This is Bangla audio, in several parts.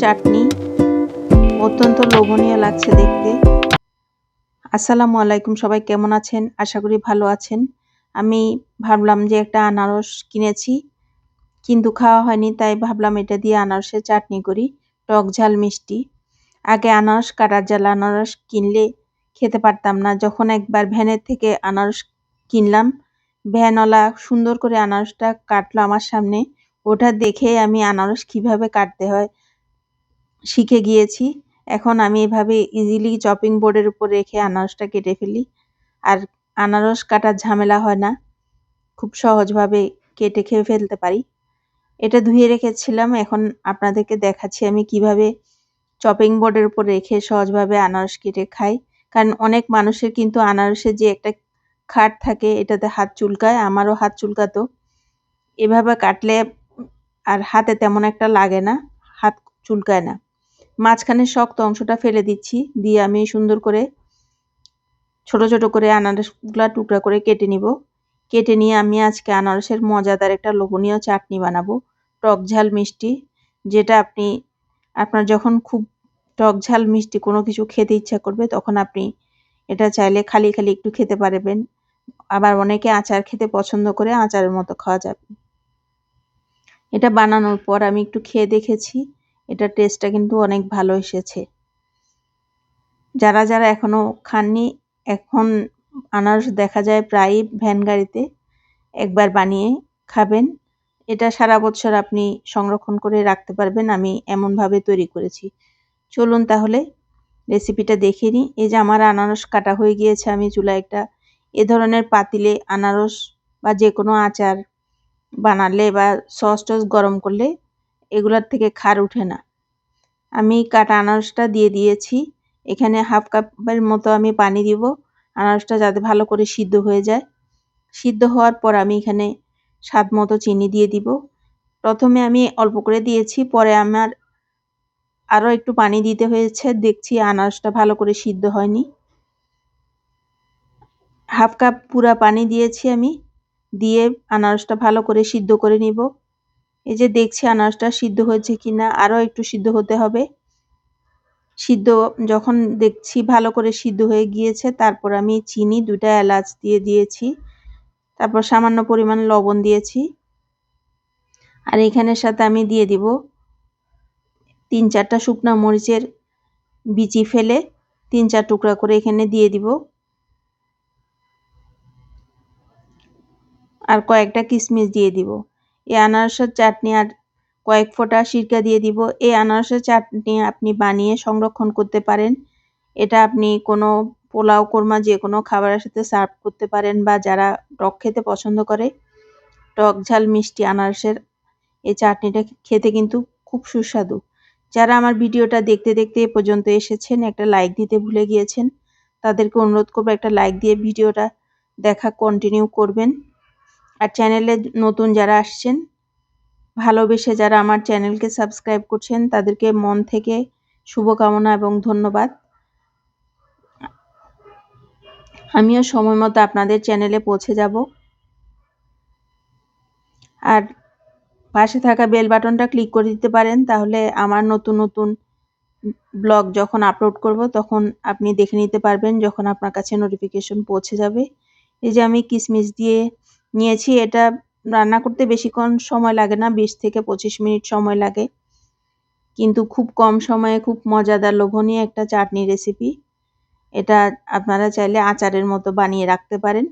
চাটনি অত্যন্ত লোভনীয় লাগছে দেখতে। আসসালামু আলাইকুম, সবাই কেমন আছেন? আশা করি ভালো আছেন। আমি ভাবলাম যে একটা আনারস কিনেছি, কিন্তু খাওয়া হয়নি, তাই ভাবলাম এটা দিয়ে আনারসের চাটনি করি, টক ঝাল মিষ্টি। আগে আনারস কাটার জাল আনারস কিনলে খেতে পারতাম না। যখন একবার ভ্যানের থেকে আনারস কিনলাম, ভ্যানওয়ালা সুন্দর করে আনারসটা কাটলো আমার সামনে। ওটা দেখে আমি আনারস কীভাবে কাটতে হয় শিখে গিয়েছি। এখন আমি এভাবে ইজিলি চপিং বোর্ডের উপর রেখে আনারসটা কেটে ফেলি। আর আনারস কাটার ঝামেলা হয় না। খুব সহজভাবে কেটে খেয়ে ফেলতে পারি। এটা ধুয়ে রেখেছিলাম। এখন আপনাদেরকে দেখাচ্ছি আমি কীভাবে চপিং বোর্ডের উপর রেখে সহজভাবে আনারস কেটে খাই। কারণ অনেক মানুষের কিন্তু আনারসের যে একটা খাট থাকে, এটাতে হাত চুলকায়, আমারও হাত চুলকাতো। এভাবে কাটলে আর হাতে তেমন একটা লাগে না, হাত চুলকায় না। মাঝখানে শক্ত অংশটা ফেলে দিচ্ছি, দিয়ে আমি সুন্দর করে ছোট ছোট করে আনারসগুলা টুকরা করে কেটে নিব। কেটে নিয়ে আমি আজকে আনারসের মজাদার একটা লোভনীয় চাটনি বানাবো, টক ঝাল মিষ্টি, যেটা আপনি, আপনার যখন খুব টক ঝাল মিষ্টি কোনো কিছু খেতে ইচ্ছা করবে, তখন আপনি এটা চাইলে খালি খালি একটু খেতে পারবেন। আবার অনেকে আচার খেতে পছন্দ করে আচারের মতো খাওয়া যাবে। এটা বানানোর পর আমি একটু খেয়ে দেখেছি। এটা টেস্টটা কিন্তু অনেক ভালো এসেছে। যারা যারা এখনও খাননি, এখন আনারস দেখা যায় প্রায়ই ভ্যান গাড়িতে একবার বানিয়ে খাবেন। এটা সারা বছর আপনি সংরক্ষণ করে রাখতে পারবেন, আমি এমনভাবে তৈরি করেছি। চলুন তাহলে রেসিপিটা দেখে নিই। এই যে আমার আনারস কাটা হয়ে গিয়েছে, আমি চুলা একটা এ ধরনের পাতিলে আনারস বা যে কোনো আচার বানালে বা সস টস গরম করলে এগুলার থেকে খার উঠে না। আমি কাটা আনারসটা দিয়ে দিয়েছি। এখানে হাফ কাপের মতো আমি পানি দিব। আনারসটা যাতে ভালো করে সিদ্ধ হয়ে যায়। সিদ্ধ হওয়ার পর আমি এখানে স্বাদ মতো চিনি দিয়ে দিব। প্রথমে আমি অল্প করে দিয়েছি। পরে আমার আরও একটু পানি দিতে হয়েছে। দেখছি আনারসটা ভালো করে সিদ্ধ হয়নি। হাফ কাপ পুরা পানি দিয়েছি আমি। দিয়ে আনারসটা ভালো করে সিদ্ধ করে নিব। এই যে দেখছি আনারসটা সিদ্ধ হয়েছে কিনা আরও একটু সিদ্ধ হতে হবে। সিদ্ধ যখন দেখছি ভালো করে সিদ্ধ হয়ে গিয়েছে, তারপর আমি চিনি দুটা এলাচ দিয়ে দিয়েছি। তারপর সামান্য পরিমাণ লবণ দিয়েছি। আর এখানের সাথে আমি দিয়ে দিব তিন চারটা শুকনা মরিচের বিচি ফেলে, তিন চার টুকরা করে এখানে দিয়ে দিব। আর কয়েকটা কিশমিশ দিয়ে দিব। এই আনারসের চাটনি আর কয়েক ফোঁটা সিরকা দিয়ে দিব। এই আনারসের চাটনি আপনি বানিয়ে সংরক্ষণ করতে পারেন। এটা আপনি কোনো পোলাও কোরমা যে কোনো খাবারের সাথে সার্ভ করতে পারেন বা যারা টক খেতে পছন্দ করে, টক ঝাল মিষ্টি আনারসের এই চাটনিটা খেতে কিন্তু খুব সুস্বাদু। যারা আমার ভিডিওটা দেখতে দেখতে এ পর্যন্ত এসেছেন, একটা লাইক দিতে ভুলে গিয়েছেন, তাদেরকে অনুরোধ করব একটা লাইক দিয়ে ভিডিওটা দেখা কন্টিনিউ করবেন। আর চ্যানেলে নতুন যারা আসছেন, ভালোবেসে যারা আমার চ্যানেলকে সাবস্ক্রাইব করছেন, তাদেরকে মন থেকে শুভকামনা এবং ধন্যবাদ। আমিও সময় মতো আপনাদের চ্যানেলে পৌঁছে যাব। আর পাশে থাকা বেল বাটনটা ক্লিক করে দিতে পারেন, তাহলে আমার নতুন নতুন ব্লগ যখন আপলোড করব, তখন আপনি দেখে নিতে পারবেন, যখন আপনার কাছে নোটিফিকেশন পৌঁছে যাবে। এই যে আমি কিসমিস দিয়ে নিয়েছি, এটা রান্না করতে বেশিক্ষণ সময় লাগে না, বিশ থেকে পঁচিশ মিনিট সময় লাগে। কিন্তু খুব কম সময়ে খুব মজাদার, লোভনীয় একটা চাটনি রেসিপি এটা আপনারা চাইলে আচারের মতো বানিয়ে রাখতে পারেন।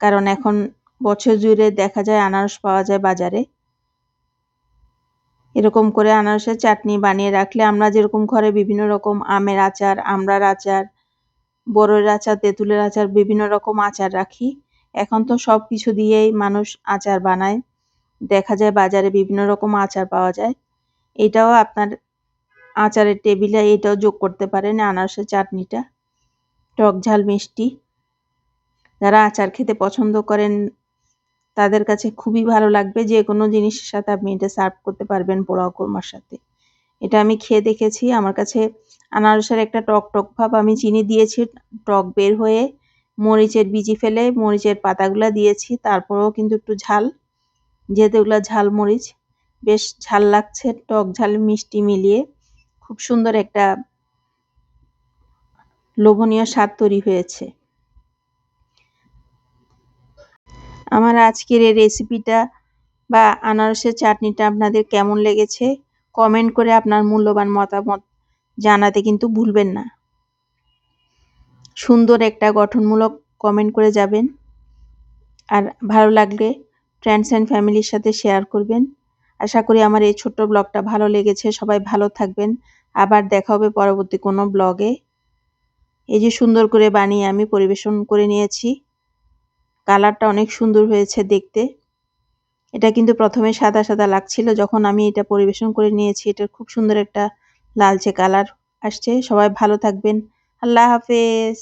কারণ এখন বছর জুড়ে দেখা যায় আনারস পাওয়া যায় বাজারে। এরকম করে আনারসের চাটনি বানিয়ে রাখলে আমরা যেরকম ঘরে বিভিন্ন রকম আমের আচার, আমড়ার আচার, বড়ের আচার, তেঁতুলের আচার, বিভিন্ন রকম আচার রাখি। এখন তো সব কিছু দিয়েই মানুষ আচার বানায়। দেখা যায় বাজারে বিভিন্ন রকম আচার পাওয়া যায়। এটাও আপনার আচারের টেবিলে এটাও যোগ করতে পারেন আনারসের চাটনিটা। টক ঝাল মিষ্টি। যারা আচার খেতে পছন্দ করেন, তাদের কাছে খুবই ভালো লাগবে যে কোনো জিনিসের সাথে আপনি এটা সার্ভ করতে পারবেন পোড়াও কোরমার সাথে। এটা আমি খেয়ে দেখেছি। আমার কাছে আনারসের একটা টক টক ভাব আমি চিনি দিয়েছি। টক বের হয়ে মরিচের বিচি ফেলে মরিচের পাতাগুলো দিয়েছি, তারপরেও কিন্তু একটু ঝাল। যেহেতু এগুলো ঝাল মরিচ, বেশ ঝাল লাগছে, টক ঝাল, মিষ্টি মিলিয়ে। খুব সুন্দর একটা লোভনীয় স্বাদ তৈরি হয়েছে। আমার আজকের এই রেসিপিটা বা আনারসের চাটনিটা আপনাদের কেমন লেগেছে, কমেন্ট করে আপনার মূল্যবান মতামত জানাতে কিন্তু ভুলবেন না। সুন্দর একটা গঠনমূলক কমেন্ট করে যাবেন। আর ভালো লাগলে ফ্রেন্ডস অ্যান্ড ফ্যামিলির সাথে শেয়ার করবেন। আশা করি আমার এই ছোট্ট ব্লগটা ভালো লেগেছে। সবাই ভালো থাকবেন। আবার দেখা হবে পরবর্তী কোনো ব্লগে এই যে সুন্দর করে বানিয়ে আমি পরিবেশন করে নিয়েছি। কালারটা অনেক সুন্দর হয়েছে দেখতে। এটা কিন্তু প্রথমে সাদা সাদা লাগছিল। যখন আমি এটা পরিবেশন করে নিয়েছি, এটার খুব সুন্দর একটা লালচে কালার আসছে। সবাই ভালো থাকবেন। আল্লাহ হাফেজ।